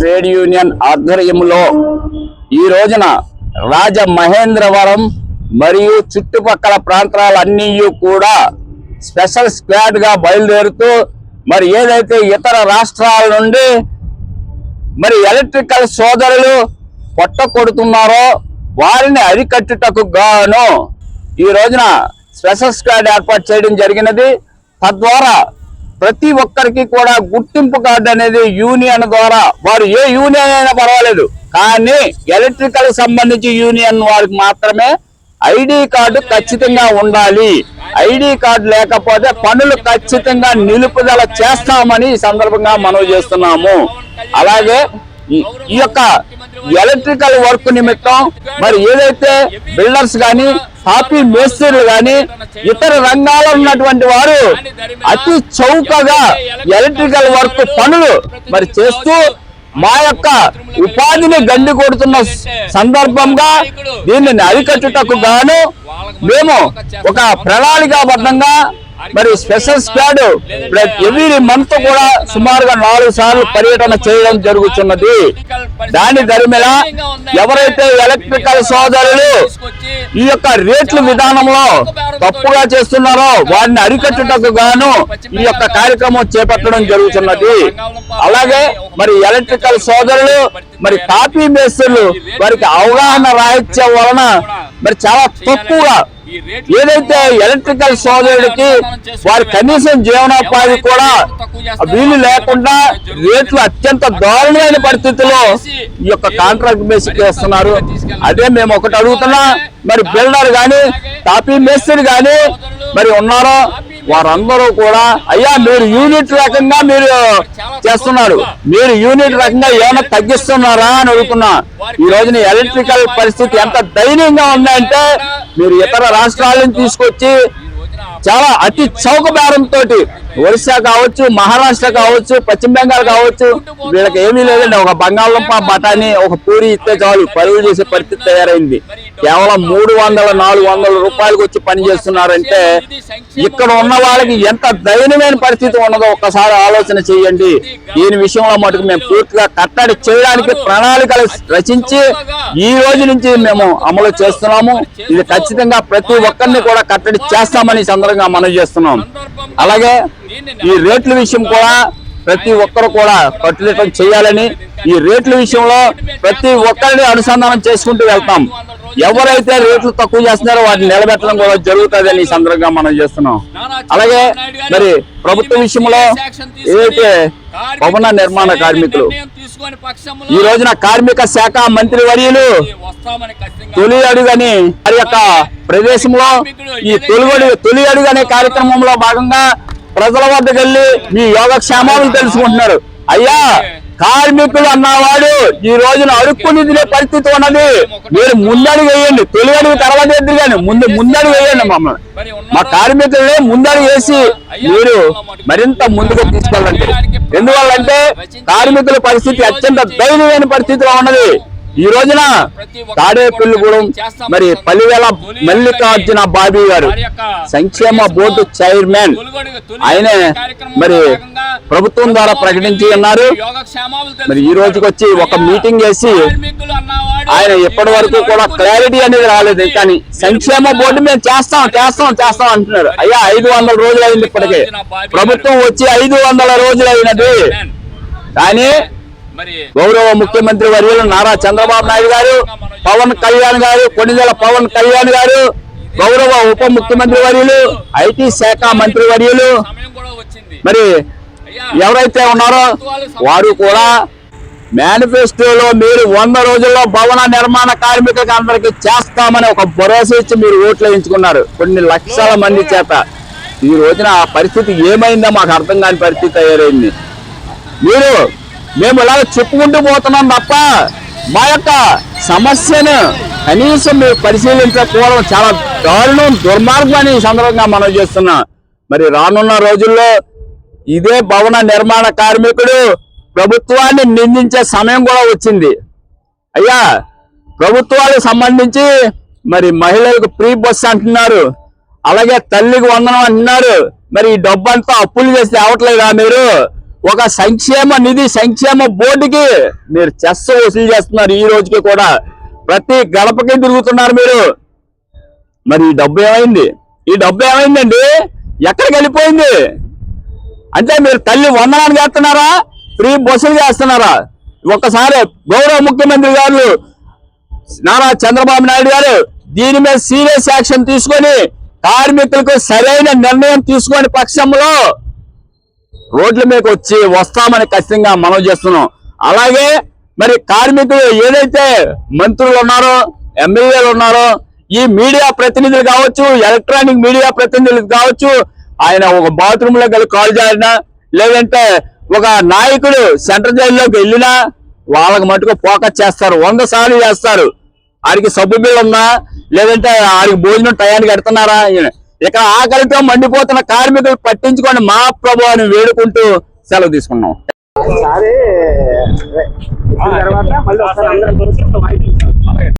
Trade union ఆధ్వర్యంలో ఈ రోజున రాజమహేంద్రవరం మరియు చుట్టుపక్కల ప్రాంతాలన్నీ కూడా స్పెషల్ స్క్వాడ్గా బయలుదేరుతూ మరి ఏదైతే ఇతర రాష్ట్రాల నుండి మరి ఎలక్ట్రికల్ సోదరులు పొట్ట కొడుతున్నారో వారిని అరికట్టుటకు గాను ఈ రోజున స్పెషల్ స్క్వాడ్ ఏర్పాటు చేయడం జరిగినది. తద్వారా ప్రతి ఒక్కరికి కూడా గుర్తింపు కార్డు అనేది యూనియన్ ద్వారా వారు ఏ యూనియన్ అయినా పర్వాలేదు. కానీ ఎలక్ట్రికల్ సంబంధించి యూనియన్ వారికి మాత్రమే ఐడి కార్డు ఖచ్చితంగా ఉండాలి. ఐడి కార్డు లేకపోతే పనులు ఖచ్చితంగా నిలుపుదల చేస్తామని ఈ సందర్భంగా మనవి చేస్తున్నాము. అలాగే ఈ- ఈ యొక్క ఎలక్ట్రికల్ వర్క్ నిమిత్తం మరి ఏదైతే బిల్డర్స్ గాని హాపీ మేస్త్రీలు గాని ఇతర రంగాల్లో ఉన్నటువంటి వారు అతి చౌకగా ఎలక్ట్రికల్ వర్క్ పనులు మరి చేస్తూ మా యొక్క ఉపాధిని గండి కొడుతున్న సందర్భంగా దీనిని అరికట్టుటకు గాను మేము ఒక ప్రణాళికాబద్ధంగా మరి స్పెషల్ స్క్వాడ్ ఎవ్రీ మంత్ కూడా సుమారుగా నాలుగు సార్లు పర్యటన చేయడం జరుగుతున్నది. దాని దరిమిల ఎవరైతే ఎలక్ట్రికల్ సోదరులు ఈ యొక్క రేట్ల విధానంలో తప్పుగా చేస్తున్నారో వారిని అరికట్టుటకు గాను ఈ యొక్క కార్యక్రమం చేపట్టడం జరుగుతున్నది. అలాగే మరి ఎలక్ట్రికల్ సోదరులు మరి కాపీ మేస్త్రులు వారికి అవగాహన రాహిత్యం వలన మరి చాలా తక్కువగా ఏదైతే ఎలక్ట్రికల్ సోదరుడికి వారి కనీసం జీవనోపాధి కూడా వీలు లేకుండా రేట్లు అత్యంత దారుణమైన పరిస్థితుల్లో ఈ యొక్క కాంట్రాక్ట్ బేసిక్ వేస్తున్నారు అదే మేము ఒకటి అడుగుతున్నా మరి బిల్డర్ గాని టాపీ మేస్త్రి గాని మరి ఉన్నారో వారందరూ కూడా అయ్యా మీరు యూనిట్ రకంగా మీరు చేస్తున్నారు. మీరు యూనిట్ రకంగా ఏమైనా తగ్గిస్తున్నారా? అని అడుగుతున్నా. ఈ రోజున ఎలక్ట్రికల్ పరిస్థితి ఎంత దయనీయంగా ఉందంటే మీరు ఇతర రాష్ట్రాలను తీసుకొచ్చి చాలా అతి చౌక బేరంతో ఒరిస్సా కావచ్చు మహారాష్ట్ర కావచ్చు పశ్చిమ బెంగాల్ కావచ్చు వీళ్ళకి ఏమీ లేదండి. ఒక బంగాళదుంప బఠానీ ఒక పూరి ఇస్తే చాలు. పరుగులు చేసే పరిస్థితి తయారైంది. కేవలం మూడు వందల నాలుగు వందల రూపాయలకు వచ్చి పని చేస్తున్నారంటే ఇక్కడ ఉన్న వాళ్ళకి ఎంత దయనీయమైన పరిస్థితి ఉన్నదో ఒక్కసారి ఆలోచన చేయండి. దీని విషయంలో మటుకు మేము పూర్తిగా కట్టడి చేయడానికి ప్రణాళికలు రచించి ఈ రోజు నుంచి మేము అమలు చేస్తున్నాము. ఇది ఖచ్చితంగా ప్రతి ఒక్కరిని కూడా కట్టడి చేస్తామని సందర్భంగా సందర్భంగా మనం చేస్తున్నాం. అలాగే ఈ రేట్ల విషయం కూడా ప్రతి ఒక్కరు కూడా కట్టుదిట్టం చేయాలని ఈ రేట్ల విషయంలో ప్రతి ఒక్కరిని అనుసంధానం చేసుకుంటూ వెళ్తాం. ఎవరైతే రేట్లు తక్కువ చేస్తున్నారో వాటిని నిలబెట్టడం కూడా జరుగుతుందని ఈ సందర్భంగా మనం చేస్తున్నాం. అలాగే మరి ప్రభుత్వ విషయంలో ఏదైతే భవన నిర్మాణ కార్మికులు ఈ రోజున కార్మిక శాఖ మంత్రి వర్యులు తొలి అడుగని వారి యొక్క ప్రదేశంలో ఈ తొలి అడుగు అనే కార్యక్రమంలో భాగంగా ప్రజల వద్దకు వెళ్ళి మీ యోగక్షేమాలను తెలుసుకుంటున్నారు. అయ్యా కార్మికులు అన్నవాడు ఈ రోజున అడుక్కుని తినే పరిస్థితి ఉన్నది. మీరు ముందడుగు వేయండి. తొలి అడుగు తర్వాత ఎదురు కానీ ముందు ముందడుగు వేయండి మమ్మల్ని. మా కార్మికుల్ని ముందడుగు వేసి మీరు మరింత ముందుకు తీసుకెళ్ళండి. ఎందువల్లంటే కార్మికుల పరిస్థితి అత్యంత దైనమైన పరిస్థితిలో ఉన్నది. ఈ రోజున తాడేపల్లిగూడెం మరి పల్లివేల మల్లికార్జున బాబీ గారు సంక్షేమ బోర్డు చైర్మన్. ఆయన మరి ప్రభుత్వం ద్వారా ప్రకటించి ఉన్నారు మరి ఈ రోజుకి వచ్చి ఒక మీటింగ్ చేసి ఆయన ఎప్పటి వరకు కూడా క్లారిటీ అనేది రాలేదు. కానీ సంక్షేమ బోర్డు మేము చేస్తాం చేస్తాం చేస్తాం అంటున్నారు. అయ్యా ఐదు వందల రోజులు అయింది ఇప్పటికే. ప్రభుత్వం వచ్చి ఐదు వందల రోజులు అయినది. కానీ గౌరవ ముఖ్యమంత్రి వర్యులు నారా చంద్రబాబు నాయుడు గారు పవన్ కళ్యాణ్ గారు కొన్నిదల పవన్ కళ్యాణ్ గారు గౌరవ ఉప ముఖ్యమంత్రి వర్యులు ఐటీ శాఖ మంత్రి వర్యులు మరి ఎవరైతే ఉన్నారో వారు కూడా మేనిఫెస్టోలో మీరు వంద రోజుల్లో భవన నిర్మాణ కార్మికులకు అందరికి చేస్తామని ఒక భరోసా ఇచ్చి మీరు ఓట్లు వేయించుకున్నారు. కొన్ని లక్షల మంది చేత. ఈ రోజున ఆ పరిస్థితి ఏమైందో మాకు అర్థం కాని పరిస్థితి తయారైంది. మీరు మేము ఇలాగ చెప్పుకుంటూ పోతున్నాం తప్ప మా యొక్క సమస్యను కనీసం మీరు పరిశీలించకపోవడం చాలా దారుణం దుర్మార్గం అని ఈ సందర్భంగా మనం చేస్తున్నాం. మరి రానున్న రోజుల్లో ఇదే భవన నిర్మాణ కార్మికుడు ప్రభుత్వాన్ని నిందించే సమయం కూడా వచ్చింది. అయ్యా ప్రభుత్వాలకు సంబంధించి మరి మహిళలకు ఫ్రీ బస్ అంటున్నారు. అలాగే తల్లికి వందనం అంటున్నారు. మరి ఈ డబ్బంతా అప్పులు చేసి అవట్లేదా మీరు? ఒక సంక్షేమ నిధి సంక్షేమ బోర్డుకి మీరు చెస్ వసూలు చేస్తున్నారు ఈ రోజుకి కూడా. ప్రతి గడపకి తిరుగుతున్నారు మీరు. మరి ఈ డబ్బు ఏమైంది? ఈ డబ్బు ఏమైందండి? ఎక్కడికి వెళ్ళిపోయింది? అంటే మీరు తల్లి వందనాన్ని చేస్తున్నారా? ఫ్రీ బస్సులు చేస్తున్నారా? ఒక్కసారి గౌరవ ముఖ్యమంత్రి గారు నారా చంద్రబాబు నాయుడు గారు దీని మీద సీరియస్ యాక్షన్ తీసుకొని కార్మికులకు సరైన నిర్ణయం తీసుకొని పక్షంలో రోడ్ల మీద వచ్చి వస్తామని ఖచ్చితంగా మనం చేస్తున్నాం. అలాగే మరి కార్మికులు ఏదైతే మంత్రులు ఉన్నారో ఎమ్మెల్యేలు ఉన్నారో ఈ మీడియా ప్రతినిధులు కావచ్చు ఎలక్ట్రానిక్ మీడియా ప్రతినిధులు కావచ్చు ఆయన ఒక బాత్రూమ్లో కాల్ జారినా లేదంటే ఒక నాయకుడు సెంట్రల్ జైల్లోకి వెళ్ళినా వాళ్ళకి మటుకు ఫోకస్ చేస్తారు వంద సార్లు చేస్తారు. ఆడికి సబ్బు బిల్ ఉందా లేదంటే ఆడికి భోజనం టయానికి పెడుతున్నారా? ఇక్కడ ఆకలితో మండిపోతున్న కార్మికులు పట్టించుకొని మా ప్రభు అని వేడుకుంటూ సెలవు తీసుకున్నాం. తర్వాత మళ్ళీ